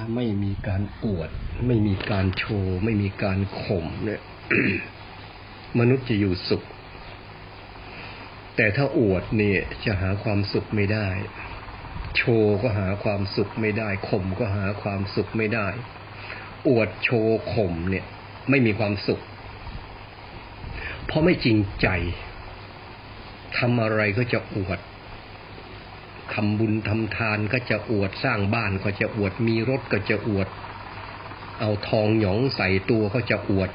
ถ้าไม่มีการอวด ไม่มีการโชว์ ไม่มีการข่มเนี่ยมนุษย์จะอยู่สุข แต่ถ้าอวดเนี่ยจะหาความสุขไม่ได้ โชว์ก็หาความสุขไม่ได้ข่มก็หาความสุขไม่ได้ อวดโชว์ข่มเนี่ย ไม่มีความสุข เพราะไม่จริงใจทำอะไรก็จะอวด ทำบุญทำทานก็จะอวดสร้างบ้านก็จะอวดมีรถก็จะอวด เอาทองหยองใส่ตัวก็จะอวด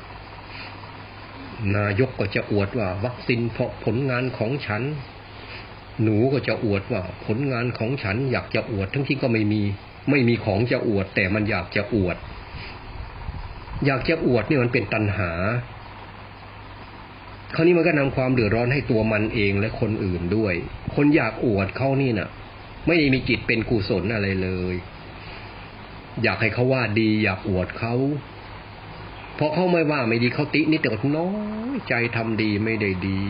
นายกก็จะอวดว่า วัคซีนเพราะผลงานของฉัน หนูก็จะอวดว่า ผลงานของฉันอยากจะอวด ทั้งที่ก็ไม่มี ไม่มีของจะอวด แต่มันอยากจะอวด อยากจะอวดนี่มันเป็นตัณหาคราวนี้มันก็นำความเดือดร้อนให้ตัวมันเองและคนอื่นด้วย คนอยากอวดเขานี่นะ่ะ ไม่มีจิตเป็นกุศลอะไรเลย อยากให้เขาว่าดี อยากอวดเขาพราะเขาไม่ว่าไม่ดีเขาตินี่แต่น้อยใจทำดีไม่ได้ดี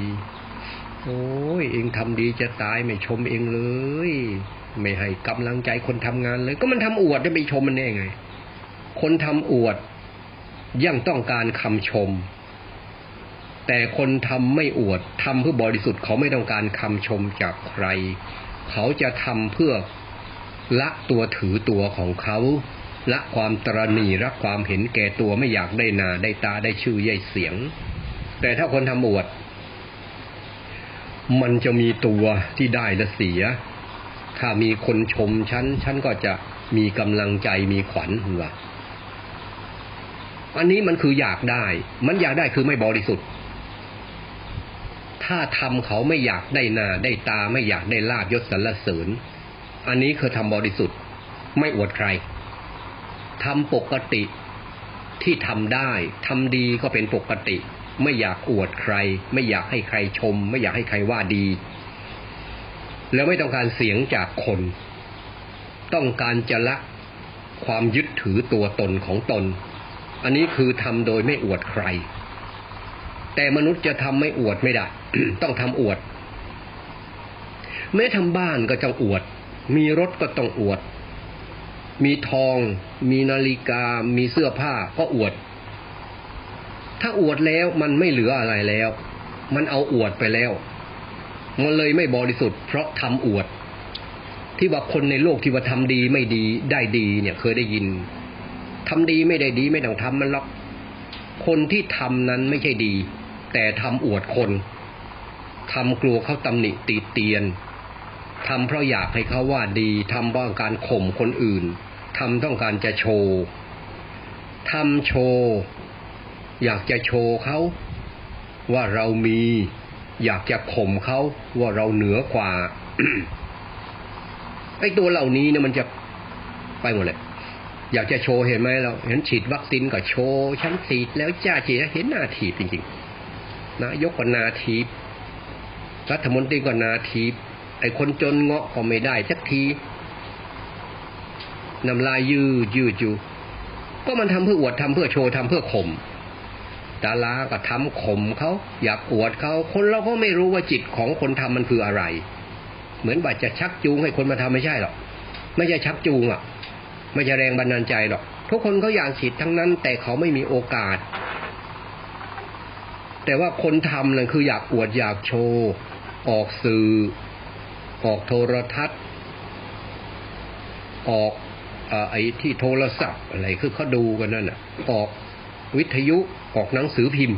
โอ้ยเองทำดีจะตายไม่ชมเองเลย ไม่ให้กำลังใจคนทำงานเลย ก็มันทำอวดจะไปชมมันได้ไง คนทำอวดยังต้องการคำชม แต่คนทำไม่อวดทำเพื่อบริสุทธิ์เขาไม่ต้องการคำชมจากใคร เขาจะทำเพื่อละตัวถือตัวของเขาละความตรณีรักความเห็นแก่ตัวไม่อยากได้นาได้ตาได้ชื่อใหญ่เสียง แต่ถ้าคนทำอวดมันจะมีตัวที่ได้และเสีย ถ้ามีคนชมฉันฉันก็จะมีกำลังใจมีขวัญว่าอันนี้มันคืออยากได้ มันอยากได้คือไม่บริสุทธิ์ ถ้าทำเขาไม่อยากได้นาได้ตาไม่อยากได้ลาบยศสรรเสริญ อันนี้คือทำบริสุทธิ์ ไม่อวดใครทำปกติที่ทำได้ทำดีก็เป็นปกติ ไม่อยากอวดใคร ไม่อยากให้ใครชม ไม่อยากให้ใครว่าดี แล้วไม่ต้องการเสียงจากคน ต้องการจะละความยึดถือตัวตนของตน อันนี้คือทำโดยไม่อวดใคร แต่มนุษย์จะทำไม่อวดไม่ได้ ต้องทำอวด แม้ทำบ้านก็ต้องอวด มีรถก็ต้องอวด มีทอง มีนาฬิกา มีเสื้อผ้าก็อวด ถ้าอวดแล้วมันไม่เหลืออะไรแล้ว มันเอาอวดไปแล้ว มันเลยไม่บริสุทธิ์เพราะทำอวด ที่ว่าคนในโลกที่ว่าทำดีไม่ดีได้ดีเนี่ยเคยได้ยินทำดีไม่ได้ดีไม่ต้องทำมันหรอกคนที่ทำนั้นไม่ใช่ดี แต่ทำอวดคน ทำกลัวเขาตำหนิตีเตียนทำเพราะอยากให้เขาว่าดีทำเพราะการข่มคนอื่นทำต้องการจะโชว์ทำโชว์ อยากจะโชว์เขา ว่าเรามี อยากจะข่มเขาว่าเราเหนือกว่าไอ้ตัวเหล่านี้เนี่ยมันจะไปหมดเลยอยากจะโชว์เห็นไหมเราเห็นฉีดวัคซีนก็โชว์ฉันฉีดแล้วจ้าฉีดเห็นนาทีจริงๆนะยกก็นาที รัฐมนตรีก็นาทีไอ้คนจนเงาะก็ไม่ได้สักทีน้ำลายยืดยืดอยู่ก็มันทำเพื่ออวดทำเพื่อโชว์ทำเพื่อข่มดาราก็ทำข่มเขาอยากอวดเขาคนเราก็ไม่รู้ว่าจิตของคนทำมันคืออะไร เหมือนว่าจะชักจูงให้คนมาทำไม่ใช่หรอกไม่ใช่ชักจูงอะ ไม่ใช่แรงบันดาลใจหรอก ทุกคนเขาอยากฉีดทั้งนั้น แต่เขาไม่มีโอกาส แต่ว่าคนทำนั่นคืออยากอวดอยากโชว์ ออกสื่อ ออกโทรทัศน์ ออกไอ้ที่โทรศัพท์อะไรคือเขาดูกันนั่นอะ ออกวิทยุออกหนังสือพิมพ์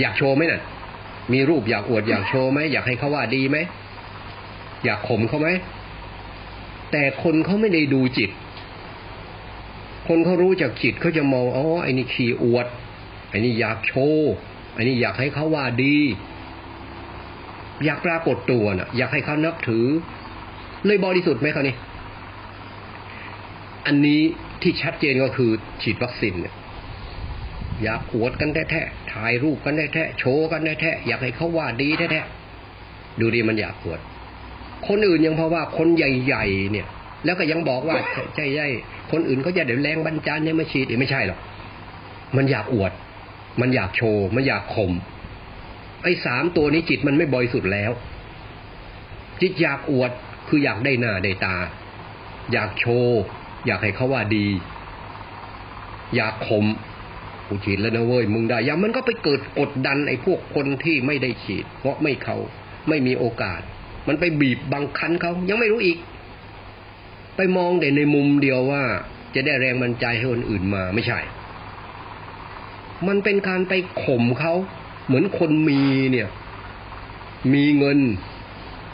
อยากโชว์ไหมน่ะ มีรูปอยากอวดอยากโชว์ไหมอยากให้เขาว่าดีไหมอยากข่มเขาไหมแต่คนเขาไม่ได้ดูจิต คนเขารู้จากจิตเขาจะมองอ๋อไอ้นี่ขี้อวด อ้นี่อยากโชว์อ้นี่อยากให้เขาว่าดี อยากปรากฏตัวนะ่ะ อยากให้เขานับถือ เลยบริสุทธิ์ไหมเขานี่อันนี้ที่ชัดเจนก็คือฉีดวัคซีนเนี่ยอยากอวดกันแท้ๆถ่ายรูปกันแท้ๆโชว์กันแท้ๆอยากให้เขาว่าดีแท้ๆดูดีมันอยากอวด คนอื่นยังเพราะว่าคนใหญ่ๆเนี่ย แล้วก็ยังบอกว่าใช่ใช่คนอื่นเขาจะเดี๋ยวแรงบันจานเนี่ยมาฉีดไม่ใช่หรอกมันอยากอวด มันอยากโชว์ มันอยากข่มไอ้สามตัวนี้จิตมันไม่บริสุทธิ์แล้ว จิตอยากอวดคืออยากได้หน้าได้ตา อยากโชว์ อยากให้เขาว่าดี อยากข่มกูฉีดแล้วนะเว้ยมึงได้ยามันก็ไปเกิดกดดันไอ้พวกคนที่ไม่ได้ฉีด เพราะไม่เขาไม่มีโอกาส มันไปบีบบังคันเขายังไม่รู้อีก ไปมองแต่ในมุมเดียวว่า จะได้แรงบันดาลใจให้คนอื่นมาไม่ใช่ มันเป็นการไปข่มเขาเหมือนคนมีเนี่ย มีเงิน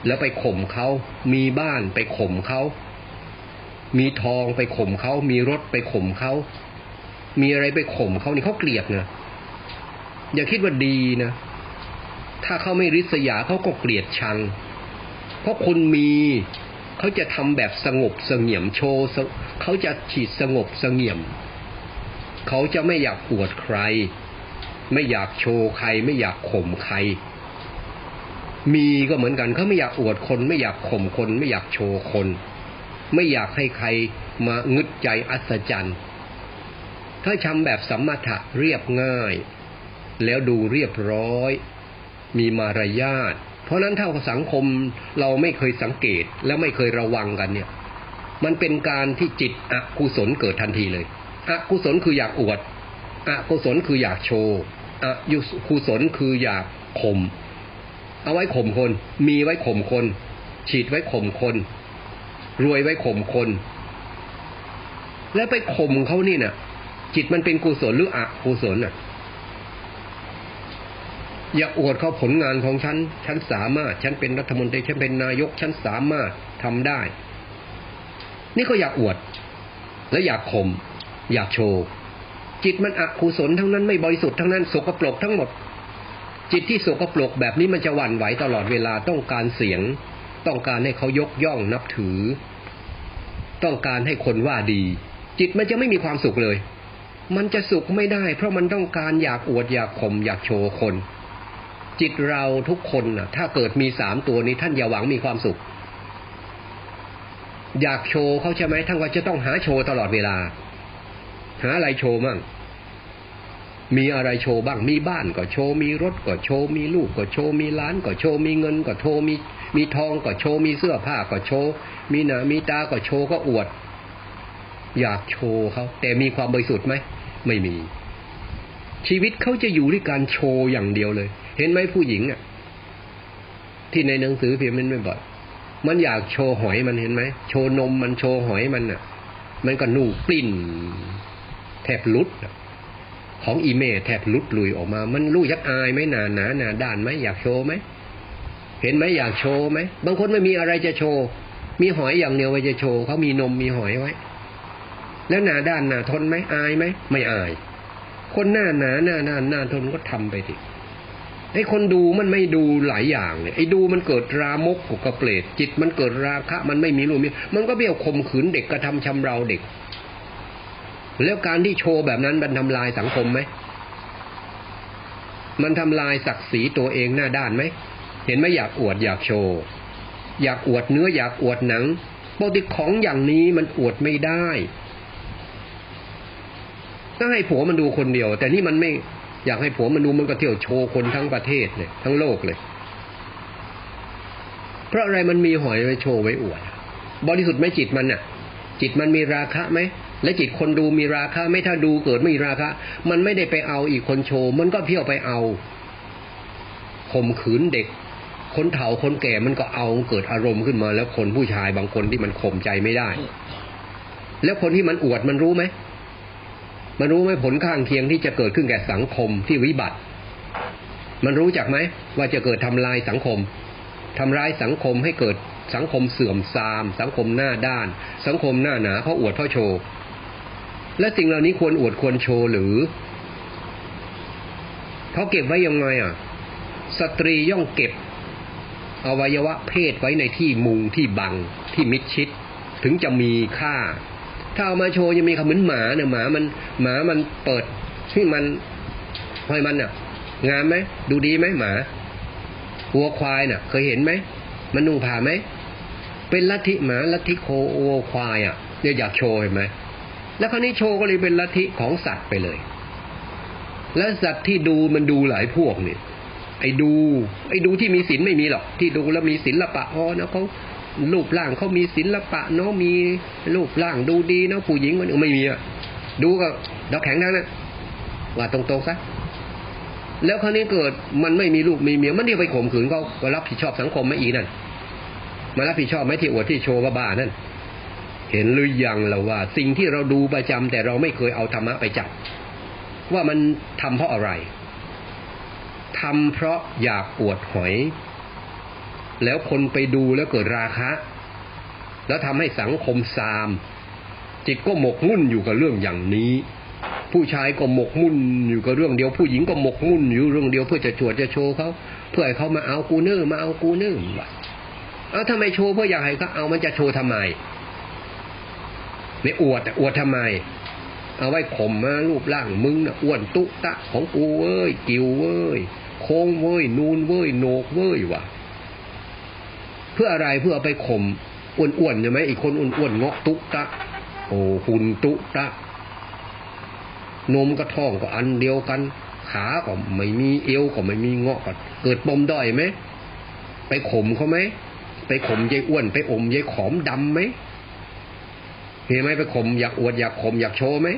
แล้วไปข่มเขามีบ้านไปข่มเขามีทองไปข่มเขามีรถไปข่มเขามีอะไรไปข่มเขานี่เขาเกลียดนะอย่าคิดว่าดีนะถ้าเขาไม่ริษยาเขาก็เกลียดชัง เพราะคนมีเขาจะทำแบบสงบเสงี่ยมโชว์เขาจะฉีดสงบเสงี่ยม เขาจะไม่อยากอวดใคร ไม่อยากโชว์ใคร ไม่อยากข่มใคร มีก็เหมือนกันเขาไม่อยากอวดคน ไม่อยากข่มคน ไม่อยากโชว์คน ไม่อยากให้ใครมางึดใจอัศจรรย์ ถ้าทำแบบสัมมาทะเรียบง่าย แล้วดูเรียบร้อย มีมารยาทเพราะนั้นถ้าสังคมเราไม่เคยสังเกตแล้วไม่เคยระวังกันเนี่ย มันเป็นการที่จิตอกุศลเกิดทันทีเลย อกุศลคืออยากอวดอกุศลคืออยากโชว์อกุศลคืออยากข่มเอาไว้ข่มคน มีไว้ข่มคน ฉีดไว้ข่มคน รวยไว้ข่มคน แล้วไปข่มเขานี่นะ่ะ จิตมันเป็นกุศลหรืออกุศลน่ะ อย่าอวดเขาผลงานของฉัน ฉันสามารถ ฉันเป็นรัฐมนตรี ฉันเป็นนายก ฉันสามารถทำได้ นี่ก็อยากอวด และอยากข่ม อยากโชว์ จิตมันอกุศลทั้งนั้นไม่บริสุทธิ์ทั้งนั้นสกปรกทั้งหมด จิตที่สกปรกแบบนี้มันจะหวั่นไหวตลอดเวลาต้องการเสียง ต้องการให้เขายกย่องนับถือ ต้องการให้คนว่าดี จิตมันจะไม่มีความสุขเลย มันจะสุขไม่ได้ เพราะมันต้องการอยากอวดอยากข่มอยากโชว์คน จิตเราทุกคนน่ะถ้าเกิดมีสามตัวนี้ท่านอย่าหวังมีความสุขอยากโชว์เขาใช่ไหมท่านก็จะต้องหาโชว์ตลอดเวลา หาอะไรโชว์มั่งมีอะไรโชว์บ้าง มีบ้านก็โชว์ มีรถก็โชว์ มีลูกก็โชว์ มีร้านก็โชว์ มีเงินก็โชว์ มี มีทองก็โชว์ มีเสื้อผ้าก็โชว์ มีหนามีตาก็โชว์ก็อวด อยากโชว์เขาแต่มีความบริสุทธิ์ไหม ไม่มี ชีวิตเขาจะอยู่ด้วยการโชว์อย่างเดียวเลย เห็นไหมผู้หญิงอะ ที่ในหนังสือพิมพ์มันไม่บอยมันอยากโชว์หอยมันเห็นไหม โชว์นมมันโชว์หอยมันอะ มันก็นูกลิ่น แทบลุดของอีเมแทบลุดลุยออกมา มันรู้ยักอายไหมหนาหนาหนาด่านไหมอยากโชว์ไหมเห็นไหมอยากโชว์ไหมบางคนไม่มีอะไรจะโชว์ มีหอยอย่างเดียวไว้จะโชว์เขามีนมมีหอยไว้ แล้วหนาด้านหนาทนไหมอายไหมไม่อาย คนหน้าหนาหน้าหน้าหน้าทนก็ทำไปดิไอ้คนดูมันไม่ดูหลายอย่างเลยไอ้ดูมันเกิดรามกกกระเปรตจิตมันเกิดราคะ มันไม่มีรูมีมันก็เบี้ยวข่มขืนเด็กกระทำชำเราเด็ก แล้วการที่โชว์แบบนั้นมันทำลายสังคมไหม มันทำลายศักดิ์ศรีตัวเองหน้าด้านไหม เห็นไหมอยากอวดอยากโชว์ อยากอวดเนื้ออยากอวดหนังปกติของอย่างนี้มันอวดไม่ได้ต้องให้ผัวมันดูคนเดียว แต่นี่มันไม่อยากให้ผัวมันดูมันก็เที่ยวโชว์คนทั้งประเทศเลยทั้งโลกเลย เพราะอะไรมันมีหอยไว้โชว์ไว้อวด บริสุทธิ์ไหมจิตมันน่ะ จิตมันมีราคะไหม และจิตคนดูมีราคะ ไม่ถ้าดูเกิดไม่มีราคะ มันไม่ได้ไปเอาอีกคนโชว์ มันก็เที่ยวไปเอาข่มขืนเด็ก คนเฒ่าคนแก่มันก็เอาเกิดอารมณ์ขึ้นมา แล้วคนผู้ชายบางคนที่มันข่มใจไม่ได้ แล้วคนที่มันอวดมันรู้ไหมมันรู้ไหมผลข้างเคียงที่จะเกิดขึ้นแก่สังคมที่วิบัติ มันรู้จักไหมว่าจะเกิดทำลายสังคมทำร้ายสังคมให้เกิดสังคมเสื่อมทราม สังคมหน้าด้าน สังคมหน้าหนาเพราะอวดเพราะโชว์ และสิ่งเหล่านี้ควรอวดควรโชว์หรือเขาเก็บไว้ยังไงอะ สตรีย่องเก็บ อวัยวะเพศไว้ในที่มุงที่บังที่มิดชิด ถึงจะมีค่า ถ้าเอามาโชว์ยังมีคำเหมือนหมาเนี่ยหมามันหมามันเปิดที่มันหอยมันอะ งามไหมดูดีไหมหมาวัวควายน่ะ เคยเห็นไหมมันนุ่งผ้าไหมเป็นลัทธิหมาลัทธิโควัวควายอะเนี่ยอยากโชว์เห็นไหม แล้วคราวนี้โชว์ก็เลยเป็นลัทธิของสัตว์ไปเลย แล้วสัตว์ที่ดูมันดูหลายพวกเนี่ยไอ้ดู ไอ้ดูที่มีศีลไม่มีหรอก ที่ดูแล้วมีศีลละปะอ๋อนะเขารูปร่างเขามีศิละปะเนาะมีรูปร่างดูดีเนาะผู้หญิงมันไม่มีอะดูก็ดอกแข็งทั้งนั้นว่าตรงๆซะแล้วคราวนี้เกิดมันไม่มีลูกมีเมียมันเดียวไปข่มขืนเขาก็รับผิดชอบสังคมไหมอีนั่นมารับผิดชอบไหมที่อวดที่โชว์บ้าๆนั่น เห็นหรือยังเราว่า สิ่งที่เราดูประจำแต่เราไม่เคยเอาธรรมะไปจับ ว่ามันทำเพราะอะไรทำเพราะอยากอวดหอย แล้วคนไปดูแล้วเกิดราคะ แล้วทำให้สังคมซาม จิตก็หมกมุ่นอยู่กับเรื่องอย่างนี้ ผู้ชายก็หมกมุ่นอยู่กับเรื่องเดียว ผู้หญิงก็หมกมุ่นอยู่เรื่องเดียวเพื่อจะชวดจะโชว์เขาเพื่อให้เขามาเอากูเนอร์มาเอากูเนอร์วะเอาทำไมโชว์เพื่ออยากให้เขาเอามันจะโชว์ทำไม ไม่อวดอวดทำไม เอาไว้ข่มมารูปร่างมึงนะอ้วนตุตะของกูเว้ยกิวเว้ยโค้งเว้ยนูนเว้ยโหนกเว้ยวะเพื่ออะไรเพื่อเอาไปข่มอ้วนๆใช่ไหมอีกคนอ้วนๆเงาะตุตะ โอ้หุ่นตุตะนมกระท้องก็อันเดียวกัน ขาก็ไม่มีเอวก็ไม่มีเงาะก็เกิดปมด้อยไหมไปข่มเขาไหมไปข่มยายอ้วน ไปอมยายขอมดำไหม เห็นไหมไปข่มอยากอวดอยากข่มอยากโชว์ไหม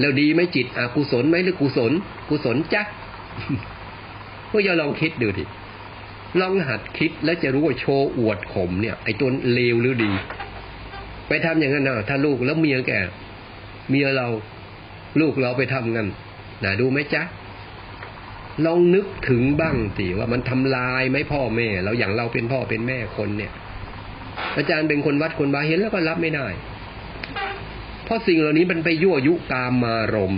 แล้วดีไหมจิตอกุศลไหมหรือกุศล กุศลจ้ะพวกอย่าลองคิดดูดิลองหัดคิดแล้วจะรู้ว่าโชว์อวดข่มเนี่ย ไอ้ตัวเลวหรือดี ไปทำอย่างนั้นนะถ้าลูกแล้วเมียแกเมียเราลูกเราไปทำงั้นนะดูไหมจ๊ะลองนึกถึงบ้างสิว่ามันทำลายไหมพ่อแม่เราอย่างเราเป็นพ่อเป็นแม่คนเนี่ย อาจารย์เป็นคนวัดคนบาเห็นแล้วก็รับไม่ได้ เพราะสิ่งเหล่านี้มันไปยั่วยุกามมารม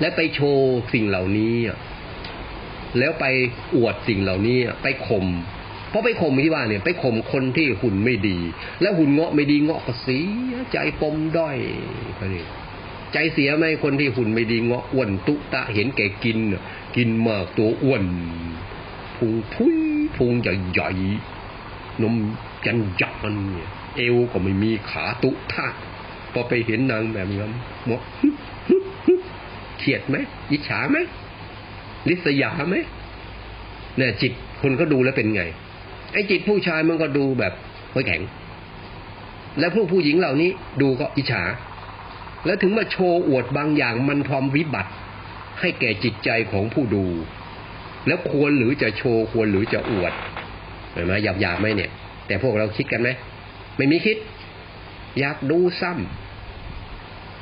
และไปโชว์สิ่งเหล่านี้แล้วไปอวดสิ่งเหล่านี้ไปข่มเพราะไปข่มที่ว่าเนี่ยไปข่มคนที่หุ่นไม่ดี แล้วหุ่นเงาะไม่ดีเงาะก็เสียใจปมด้อยเขานี่ใจเสียไหมคนที่หุ่นไม่ดีเงาะอ้วนตุตะเห็นแก่กิน กินมากตัวอ้วนพุงพุยพุงใหญ่ใหญ่ๆนมจันยักมันเนี่ยเอวก็ไม่มีขาตุทะ พอไปเห็นนางแบบนั้นหมดเขียดไหมอิจฉาไหมลิษยาไหมเนี่ยจิตคนก็ดูแล้วเป็นไง ไอ้จิตผู้ชายมันก็ดูแบบห้อยแข็ง แล้วผู้ผู้หญิงเหล่านี้ดูก็อิจฉา แล้วถึงมาโชว์อวดบางอย่างมันพร้อมวิบัติ ให้แก่จิตใจของผู้ดู แล้วควรหรือจะโชว์ควรหรือจะอวดเห็นไหมหยาบหยาบไหมเนี่ย แต่พวกเราคิดกันไหมไม่มีคิด อยากดูซ้ำ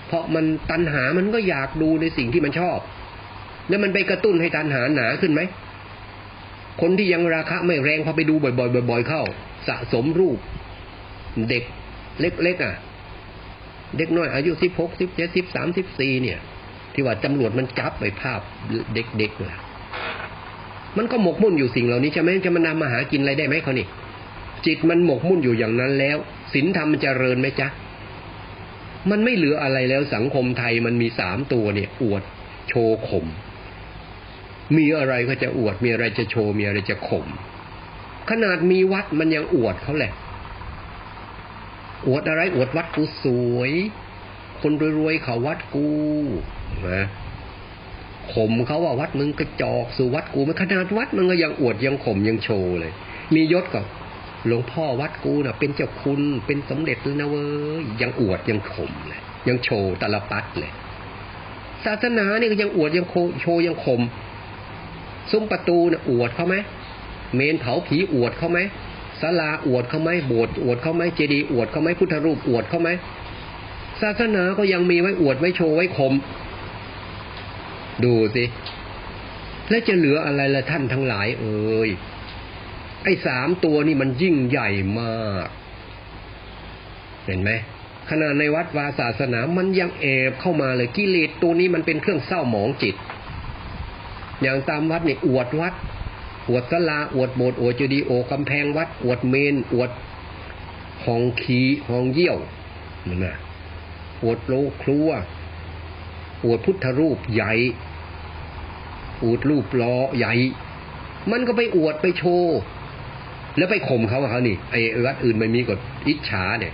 เพราะมันตัณหามันก็อยากดูในสิ่งที่มันชอบ แล้วมันไปกระตุ้นให้ตัณหาหนาขึ้นไหม คนที่ยังราคะไม่แรงพอไปดูบ่อยๆบ่อย ๆ เข้า สะสมรูป เด็กเล็กๆอะ เด็กน้อยอายุสิบหกสิบเจ็ดสิบสามสิบสี่เนี่ย ที่ว่าตำรวจมันจับไปภาพเด็กๆเลยมันก็หมกมุ่นอยู่สิ่งเหล่านี้ใช่ไหมจะมานำมาหากินอะไรได้ไหมเขานี่จิตมันหมกมุ่นอยู่อย่างนั้นแล้วศีลธรรมมันจเจริญไหมจ๊ะ มันไม่เหลืออะไรแล้วสังคมไทยมันมีสามตัวเนี่ย อวดโชว์ข่มมีอะไรก็จะอวด มีอะไรจะโชว์ มีอะไรจะข่มขนาดมีวัดมันยังอวดเขาแหละ อวดอะไรอวดวัดกูสวย คนรวยๆเขาวัดกูนะข่มเขาว่าวัดมึงกระจอกสู่วัดกูมันขนาดวัดมันก็ยังอวดยังข่มยังโชว์เลย มียศก็ หลวงพ่อวัดกูน่ะเป็นเจ้าคุณเป็นสมเด็จแล้วนะเว้ยยังอวดยังข่มเลยยังโชว์ตะลปัดเลยศาสนาเนี่ยก็ยังอวดยังโชว์ยังข่มซุ้มประตูน่ะอวดเขาไหมเมนเผาผีอวดเขาไหมศาลาอวดเขาไหมโบสถ์อวดเขาไหมเจดีย์อวดเขาไหมพุทธรูปอวดเขาไหมศาสนาก็ยังมีไว้อวดไว้โชว์ไว้ข่มดูสิแล้วจะเหลืออะไรละท่านทั้งหลาย เอ่ย ไอ้สามตัวนี่มันยิ่งใหญ่มาก เห็นไหมขณะในวัดวาศาสนามันยังแอบเข้ามาเลยกิเลสตัวนี้มันเป็นเครื่องเศร้าหมองจิต อย่างตามวัดนี่อวดวัด อวดสลา อวดโบสถ์อวดเจดีย์โอกำแพงวัด อวดเมน อวดห้องขีห้องเยี่ยวนั่นนะอวดโลครัว อวดพุทธรูปใหญ่ อวดรูปล้อใหญ่ มันก็ไปอวดไปโชว์ แล้วไปข่มเขาเขานี่ไอ้วัดอื่นไม่มีกฎอิจฉาเนี่ย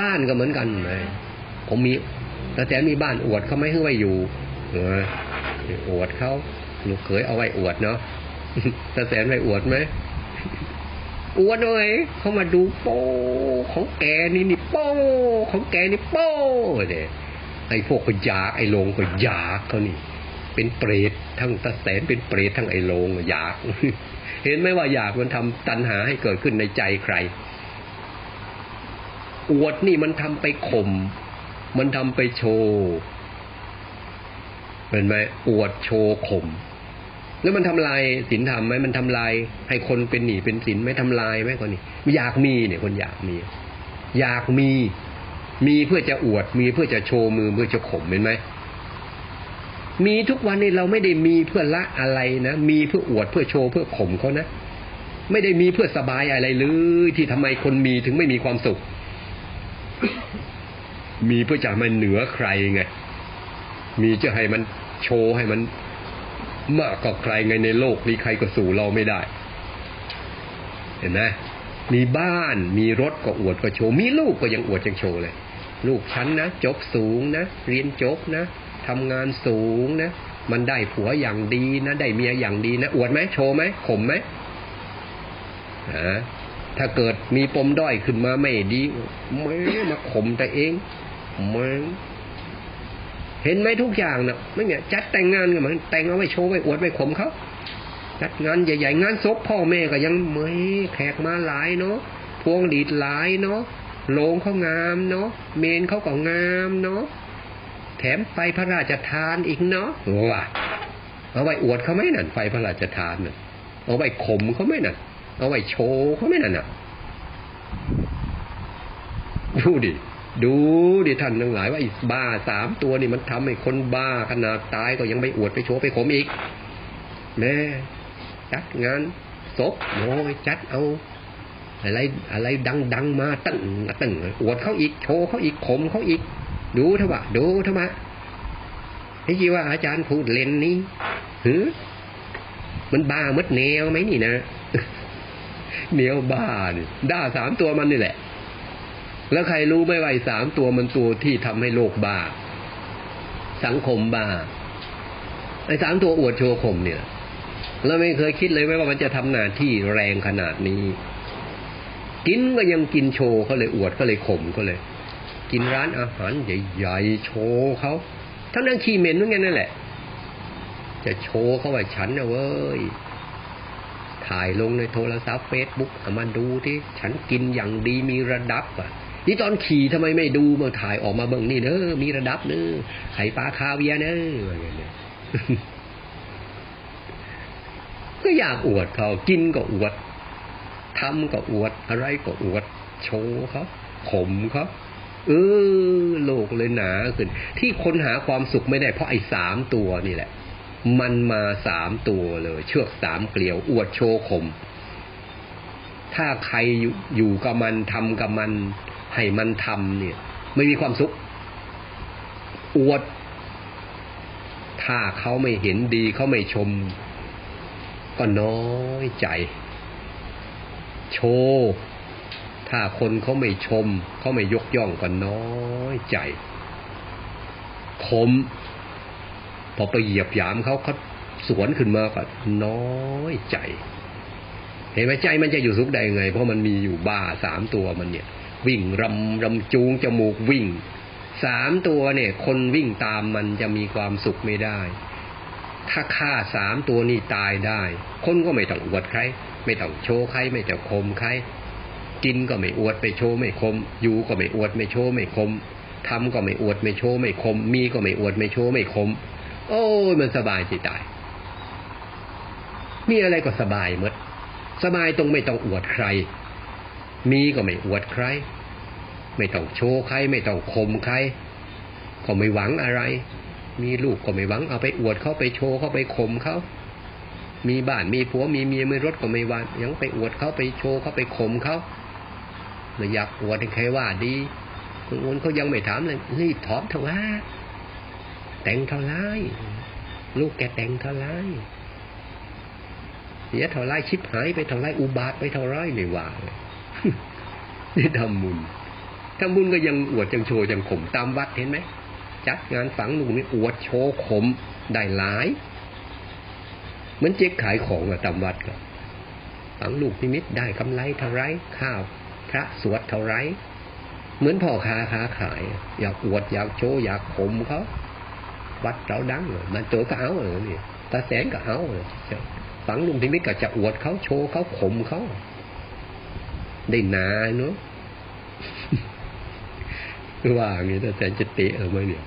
บ้านก็เหมือนกันเลยผมมีแต่แต่มีบ้านอวดเขาไม่ให้ไว้อยู่เอออวดเขาลูกเขยเอาไว้อวดเนาะตาแสนไว้อวดไหมอวดเลยเขามาดูโป้ของแกนี่นี่โป้ของแกนี่โป้เนี่ยไอ้พวกก็อยากไอ้ลงก็อยากเขานี่ เป็นเปรตทั้งตะแสนเป็นเปรตทั้งไอ้ลงอยาก เห็นไหมว่าอยากมันทำตัณหาให้เกิดขึ้นในใจใคร อวดนี่มันทำไปข่ม มันทำไปโชว์เห็นไหมอวดโชว์ข่มแล้วมันทำลายศีลธรรมไหมมันทำลายให้คนเป็นหนีเป็นศีลไหมทำลายไหมคนนี้อยากมีเนี่ยคนอยากมี อยากมี มีเพื่อจะอวด มีเพื่อจะโชว์มือเพื่อจะข่มเห็นไหม มีทุกวันนี้เราไม่ได้มีเพื่อละอะไรนะ มีเพื่ออวดเพื่อโชว์เพื่อข่มเขานะ ไม่ได้มีเพื่อสบายอะไรเลยที่ทำไมคนมีถึงไม่มีความสุข มีเพื่อจะมันเหนือใครไง มีจะให้มันโชว์ให้มันมากกว่าใครไงในโลกนี้ใครก็สู่เราไม่ได้ เห็นไหมมีบ้านมีรถก็อวดก็โชว์ มีลูกก็ยังอวดยังโชว์เลย ลูกฉันนะจบสูงนะ เรียนจบนะ ทำงานสูงนะ มันได้ผัวอย่างดีนะได้เมียอย่างดีนะอวดไหมโชว์ไหมข่มไหมถ้าเกิดมีปมด้อยขึ้นมาไม่ดีไม่มาข่มแต่เองมึงเห็นไหมทุกอย่างนะไม่เนี่ยจัดแต่งงานกันมันแต่งเอาไว้โชว์ไว้อวดไว้ข่มเขาจัดงานใหญ่ๆงานศพพ่อแม่ก็ยังเมยแขกมาหลายเนาะพวงดีดหลายเนาะโลงเขางามเนาะเมนเขาก็งามเนาะ ถมไฟพระราชทานอีกเนาะว้าเอาไว้อวดเขาไหมนั่นไฟพระราชทานน่ะเอาไว้ข่มเขาไหมนั่นเอาไว้โชว์เขาไหมนั่นน่ะดูดิดูดิท่านทั้งหลายว่าไอ้บ้าสามตัวนี่มันทำให้คนบ้าขนาดตายก็ยังไปอวดไปโชว์ไปข่มอีกแม่จัดงานศพโอ้ยจัดเอา อะไรอะไรดัง ๆ มาตั้งตั้งอวดเขาอีกโชว์เขาอีกข่มเขาอีก ดูเถอะวะดูเถอะวะไอ้ยี่ว่าอาจารย์พูดเล่นนี่หือมันบ้ามัดแนวไหมนี่นะแนวบ้านี่ด่าสามตัวมันนี่แหละ แล้วใครรู้ไหมว่าสามตัวมันตัวที่ทำให้โลกบ้า สังคมบ้าไอ้สามตัวอวดโชว์ข่มเนี่ยเราไม่เคยคิดเลยว่ามันจะทำหน้าที่แรงขนาดนี้ กินก็ยังกินโชว์เขาเลยอวดก็เลยข่มก็เลย กินร้านอาหารใหญ่ๆโชว์เขาทั้งนั้นขี้เหม็นเหมือนกันนั่นแหละ จะโชว์เขาว่าฉันนะเว้ยถ่ายลงในโทรศัพท์เฟซบุ๊กเอามาดูที่ฉันกินอย่างดีมีระดับอะนี่ตอนขี่ทำไมไม่ดูมาถ่ายออกมาเบิ่งนี่เนอะมีระดับเนอะไข่ปลาคาเวียเนอะอะไรเงี้ยก็อยากอวดเขากินก็อวดทำก็อวด อะไรก็อวด โชว์เขาข่มเขา เออโลกเลยหนาขึ้น ที่ค้นหาความสุขไม่ได้เพราะไอ้สามตัวนี่แหละ มันมาสามตัวเลย เชือกสามเกลียว อวดโชว์ข่มถ้าใครอยู่กับมันทำกับมัน ให้มันทำเนี่ย ไม่มีความสุข อวด ถ้าเขาไม่เห็นดีเขาไม่ชม ก็น้อยใจ โชว์ ถ้าคนเขาไม่ชม เขาไม่ยกย่องก็น้อยใจคมพอไปเหยียบยามเขาเขาสวนขึ้นมาก็น้อยใจ เห็นไหมใจมันจะอยู่สุขได้ไง เพราะมันมีอยู่บ้าสามตัวมันเนี่ย วิ่งรำรำจูงจมูกวิ่งสามตัวเนี่ย คนวิ่งตามมันจะมีความสุขไม่ได้ ถ้าฆ่าสามตัวนี้ตายได้ คนก็ไม่ต้องอวดใคร ไม่ต้องโชว์ใคร ไม่ต้องคมใคร กินก็ไม่อวดไปโชว์ไม่คม อยู่ก็ไม่อวดไม่โชว์ไม่คมทำก็ไม่อวดไม่โชว์ไม่คม มีก็ไม่อวดไม่โชว์ไม่คม โอ้ยมันสบายจิตใจมีอะไรก็สบายหมด สบายตรงไม่ต้องอวดใคร มีก็ไม่อวดใคร ไม่ต้องโชว์ใคร ไม่ต้องคมใคร ก็ไม่หวังอะไร มีลูกก็ไม่หวังเอาไปอวดเขาไปโชว์เขาไปข่มเขามีบ้านมีผัวมีเมียมีรถก็ไม่หวังยังไปอวดเขาไปโชว์เขาไปข่มเขา เลยอยากอวดให้ใครว่าดีคุณอ้นเขายังไม่ถามเลยรีบถอมเถอะว่แต่งเท่าไรลูกแกแต่งเท่าไรเสียเท่าไรชิบหายไปเท่าไรอุบาทไปเท่าไรไม่ว่าเนี่ทำมุญทำบุญก็ยังอวดยังโชว์ยังข่มตามวัดเห็นไหมจัดงานฝังลุงนี่อวดโชว์ข่มได้หลายเหมือนเจ๊กขายของอะตามวัดก็ฝังลูกนิมิตได้กำไรเท่าไรข้าว ระสวดเท่าไรเหมือนพ่อค้าค้าขาย อยากอวดอยากโชว์อยากข่มเขาวัดเราดังเลยมันตัวก็เอาเลยนี่ตาแสงก็เอาเลยฝังลุงนิมิตก็จะอวดเขาโชว์เขาข่มเขาได้นาเนาะว่าอย่างนี้ตาแสงจะเตะเออมเนี่ย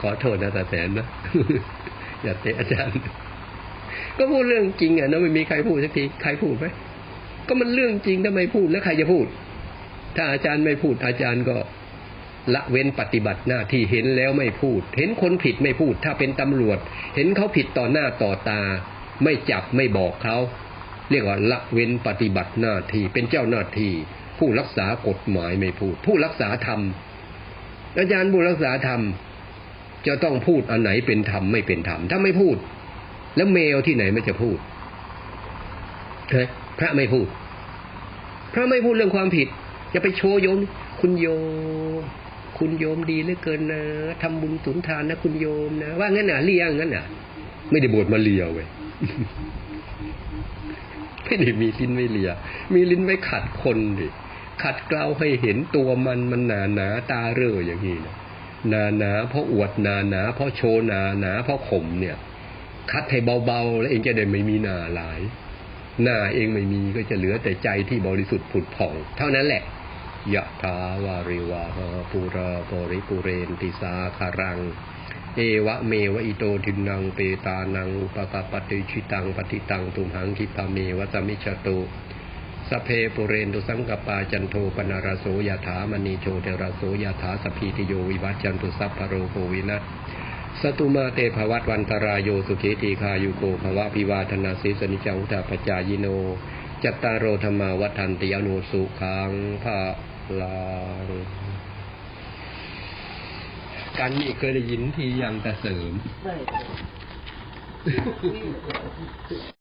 ขอโทษนะตาแสนนะอย่าเตะอาจารย์ ก็พูดเรื่องจริงอะนะไม่มีใครพูดสักทีใครพูดไหมก็มันเรื่องจริงทำไมพูดแล้วใครจะพูด ถ้าอาจารย์ไม่พูดอาจารย์ก็ละเว้นปฏิบัติหน้าที่เห็นแล้วไม่พูด เห็นคนผิดไม่พูด ถ้าเป็นตำรวจ เห็นเขาผิดต่อหน้าต่อตา ไม่จับไม่บอกเขาเรียกว่าละเว้นปฏิบัติหน้าที่เป็นเจ้าหน้าที่ ผู้รักษากฎหมายไม่พูด ผู้รักษาธรรมอาจารย์ผู้รักษาธรรมจะต้องพูดอันไหนเป็นธรรมไม่เป็นธรรมถ้าไม่พูด แล้วเมลที่ไหนมันจะพูดเฮ้พระไม่พูด พระไม่พูดเรื่องความผิดจะไปโชว์โยม คุณโยมคุณโยมดีเหลือเกินนะทำบุญสุนทานนะคุณโยมนะว่างั้นน่ะเลียงงั้นน่ะ ไม่ได้บวชมาเลียเว้ยไม่ได้มีลิ้นไม่เลีย มีลิ้นไว้ขัดคนดิขัดเกลาให้เห็นตัวมันมันหนาหนาตาเร่ออย่างนี้นะหนาหนาเพราะอวดหนาหนาเพราะโชว์หนาหนาเพราะข่มเนี่ย คัดให้เบาๆ แล้วเองจะได้ไม่มีหนาหลาย หน้าเองไม่มีก็จะเหลือแต่ใจที่บริสุทธิ์ผุดผ่อง เท่านั้นแหละยะถาวาริวาหาปูราปริปุเรนติสาคารัง เอวะเมวะอิโตทินังเปตานังอุปกปปติชิตังปฏิตังตุมหังคิปะเมวะสมิจจตุสเพปุเรนตุสังกปาจันโทปนารโสยถามณีโชเทระโสยถาสพีติโยวิวัจจันตุสัพพะโรโควินัส สตุมาเตภวัตวันตรายโยสุขีตีคายุโกภวะพิวาธนาสีสนิจังุตาปจายโน จัตตารโรธรรมาวัฏันติยานุสุขังภาลังการนี้เคยได้ยินทียังแต่เสริม